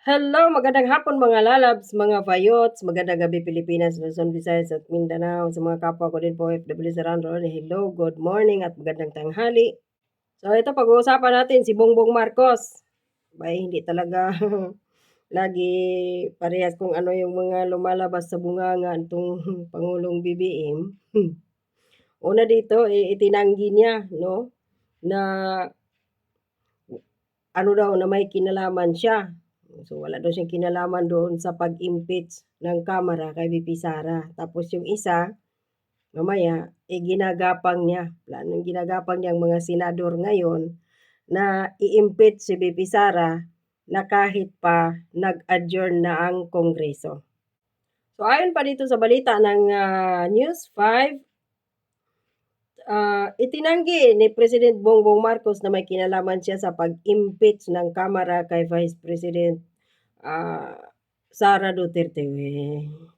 Hello, magandang hapon mga lalabs, mga vayots, magandang gabi Pilipinas, Luzon, Visayas at Mindanao. Sa mga kapwa ko din po OFW sa round round, hello, good morning at magandang tanghali. So ito pag-uusapan natin si Bongbong Marcos. Bay, hindi talaga lagi parehas kung ano yung mga lumalabas sa bunganga itong Pangulong BBM. Una dito, eh, itinanggi niya, no, na ano daw, na may kinalaman siya So wala daw siyang kinalaman doon sa pag-impeach ng Kamara kay VP Sara. Tapos yung isa, mamaya, eh ginagapang niya, planong ginagapang niya ang mga senador ngayon na i-impeach si VP Sara na kahit pa nag-adjourn na ang Kongreso. So ayon pa dito sa balita ng uh, News 5, uh, itinanggi ni President Bongbong Marcos na may kinalaman siya sa pag-impeach ng Kamara kay Vice President uh, Sara Duterte.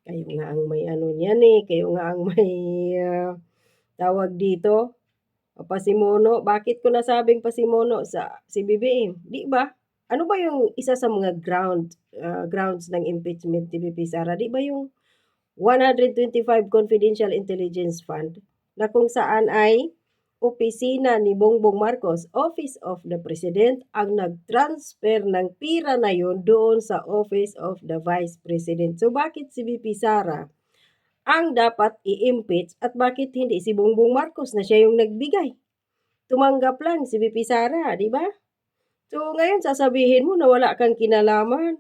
Kayo nga ang may ano niyan eh, kayo nga ang may uh, tawag dito. Pasimono, bakit ko nasabing pasimono sa si BBM? Di ba? Ano ba yung isa sa mga ground uh, grounds ng impeachment ni BP Sara? Di ba yung 125 Confidential Intelligence Fund na kung saan ay opisina ni Bongbong Marcos, Office of the President, ang nag-transfer ng pira na yon doon sa Office of the Vice President. So bakit si VP Sara ang dapat i-impeach at bakit hindi si Bongbong Marcos na siya yung nagbigay? Tumanggap lang si VP Sara, di ba? So ngayon sasabihin mo na wala kang kinalaman.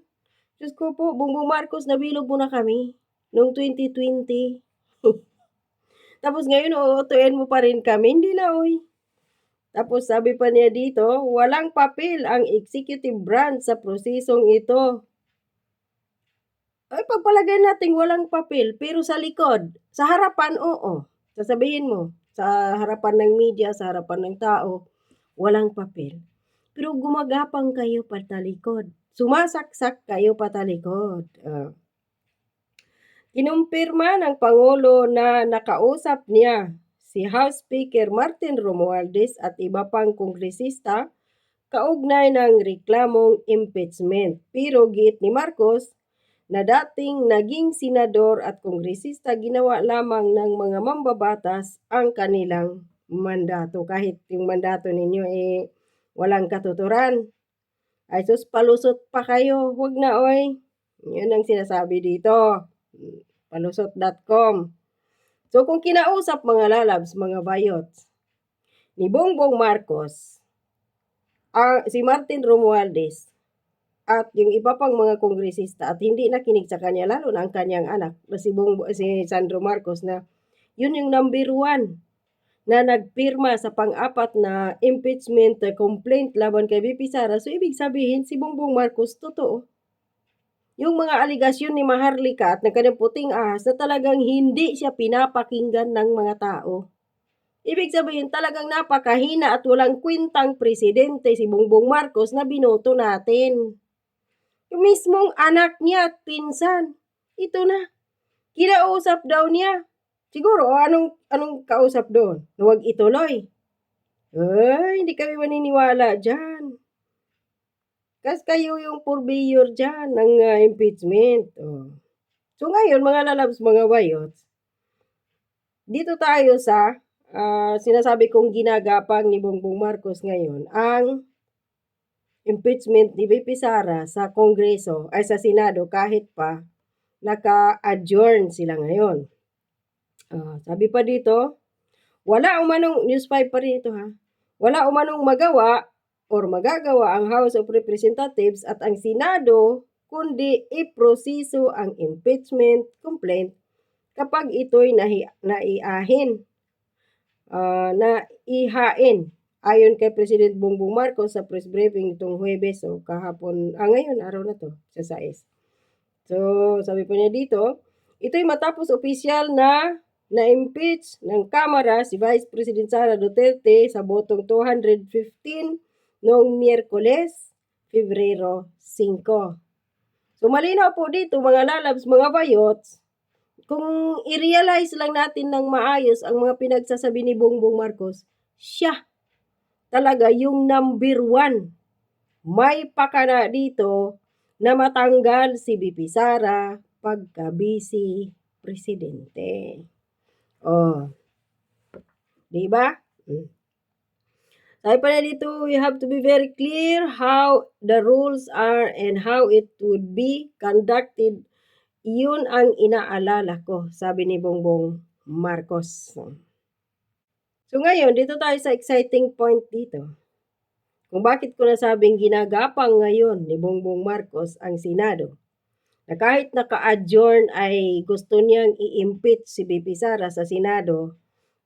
Diyos ko po, Bongbong Marcos, nabilog mo na kami noong 2020. Tapos ngayon, uutuin mo pa rin kami. Hindi na, oy. Tapos sabi pa niya dito, walang papel ang executive branch sa prosesong ito. Ay, pagpalagay natin walang papel, pero sa likod, sa harapan, oo. Sasabihin mo, sa harapan ng media, sa harapan ng tao, walang papel. Pero gumagapang kayo patalikod. Sumasaksak kayo patalikod. Uh, Kinumpirma ng Pangulo na nakausap niya si House Speaker Martin Romualdez at iba pang kongresista kaugnay ng reklamong impeachment. Pero git ni Marcos na dating naging senador at kongresista ginawa lamang ng mga mambabatas ang kanilang mandato. Kahit yung mandato ninyo eh walang katuturan. Ay sus, palusot pa kayo. Huwag na oy. Yun ang sinasabi dito palusot.com. So kung kinausap mga lalabs, mga bayots, ni Bongbong Marcos, uh, si Martin Romualdez, at yung iba pang mga kongresista at hindi nakinig sa kanya, lalo na ang kanyang anak, na si, Bongbong, si Sandro Marcos, na yun yung number one na nagpirma sa pang-apat na impeachment complaint laban kay BP Sara. So, ibig sabihin, si Bongbong Marcos, totoo yung mga aligasyon ni Maharlika at ng kanyang puting ahas na talagang hindi siya pinapakinggan ng mga tao. Ibig sabihin talagang napakahina at walang kwintang presidente si Bongbong Marcos na binoto natin. Yung mismong anak niya at pinsan, ito na. Kinausap daw niya. Siguro, anong, anong kausap doon? Huwag ituloy. Ay, hindi kami maniniwala dyan. Kasi kayo yung purveyor dyan ng uh, impeachment. Oh. So ngayon, mga lalabs, mga bayots, dito tayo sa uh, sinasabi kong ginagapang ni Bongbong Marcos ngayon, ang impeachment ni VP Sara sa Kongreso ay sa Senado kahit pa naka-adjourn sila ngayon. Uh, sabi pa dito, wala umanong, news 5 pa rin ito ha, wala umanong magawa or magagawa ang House of Representatives at ang Senado kundi iproseso ang impeachment complaint kapag ito'y nahi, naiahin, uh, na ihain ayon kay President Bongbong Marcos sa press briefing itong Huwebes o so kahapon, ah ngayon, araw na to, sa SAIS. So, sabi po niya dito, ito'y matapos opisyal na na-impeach ng Kamara si Vice President Sara Duterte sa botong 215 noong Miyerkules, Pebrero 5. So malinaw po dito mga lalabs, mga bayots, kung i-realize lang natin ng maayos ang mga pinagsasabi ni Bongbong Marcos, siya talaga yung number one. May pakana dito na matanggal si BP Sara pagka-busy presidente. Oh. 'Di ba? Hmm. Na dito, we have to be very clear how the rules are and how it would be conducted. Yun ang inaalala ko, sabi ni Bongbong Marcos. So ngayon, dito tayo sa exciting point dito. Kung bakit ko nasabing ginagapang ngayon ni Bongbong Marcos ang Senado. Na kahit naka-adjourn ay gusto niyang i-impeach si BP Sara sa Senado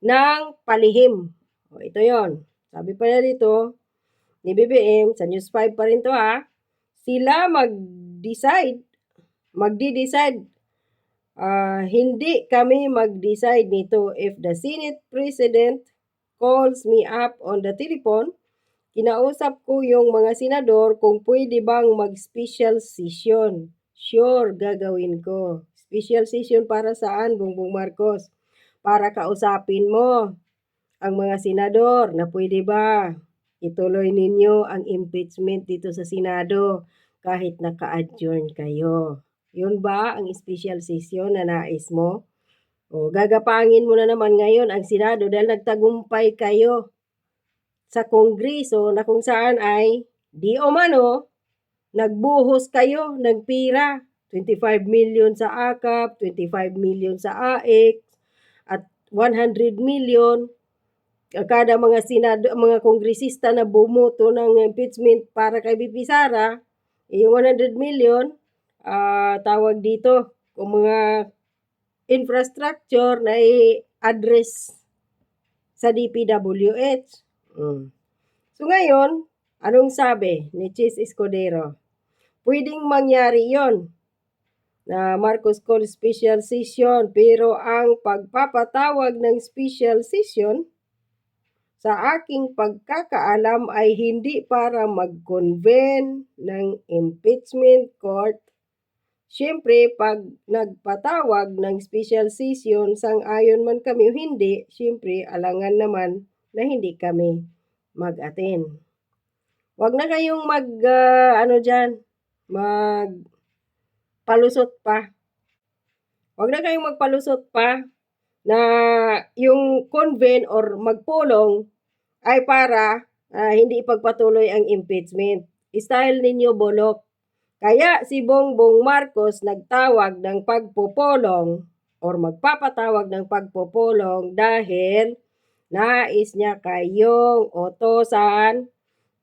ng palihim. O, ito yon. Sabi pa na dito, ni BBM, sa News 5 pa rin to ha, sila mag-decide, magdi-decide. Ah, hindi kami mag-decide nito if the Senate President calls me up on the telephone, kinausap ko yung mga senador kung pwede bang mag-special session. Sure, gagawin ko. Special session para saan, Bongbong Marcos? Para kausapin mo ang mga senador na pwede ba ituloy ninyo ang impeachment dito sa Senado kahit naka-adjourn kayo. Yun ba ang special session na nais mo? O gagapangin mo na naman ngayon ang Senado dahil nagtagumpay kayo sa Kongreso na kung saan ay di o mano nagbuhos kayo ng pira. 25 million sa AKAP, 25 million sa AEK, at 100 million kada mga senado, mga kongresista na bumoto ng impeachment para kay BP Sara, yung 100 million, ah, tawag dito, kung mga infrastructure na i-address sa DPWH. Mm. So ngayon, anong sabi ni Chis Escudero? Pwedeng mangyari yon na Marcos call special session pero ang pagpapatawag ng special session sa aking pagkakaalam ay hindi para mag-convene ng impeachment court. Siyempre, pag nagpatawag ng special session, sang-ayon man kami o hindi, siyempre, alangan naman na hindi kami mag-attend. Huwag na kayong mag, uh, ano dyan, mag palusot pa. Huwag na kayong magpalusot pa na yung convene or magpulong ay para uh, hindi ipagpatuloy ang impeachment. Style ninyo bolok. Kaya si Bongbong Marcos nagtawag ng pagpupulong or magpapatawag ng pagpupulong dahil nais niya kayong otosan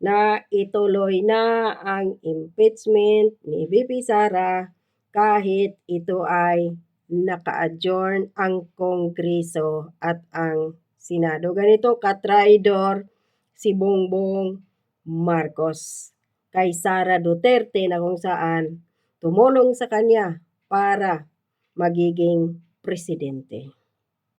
na ituloy na ang impeachment ni BP Sara kahit ito ay naka-adjourn ang Kongreso at ang Senado. Ganito katraidor si Bongbong Marcos kay Sara Duterte na kung saan tumulong sa kanya para magiging presidente.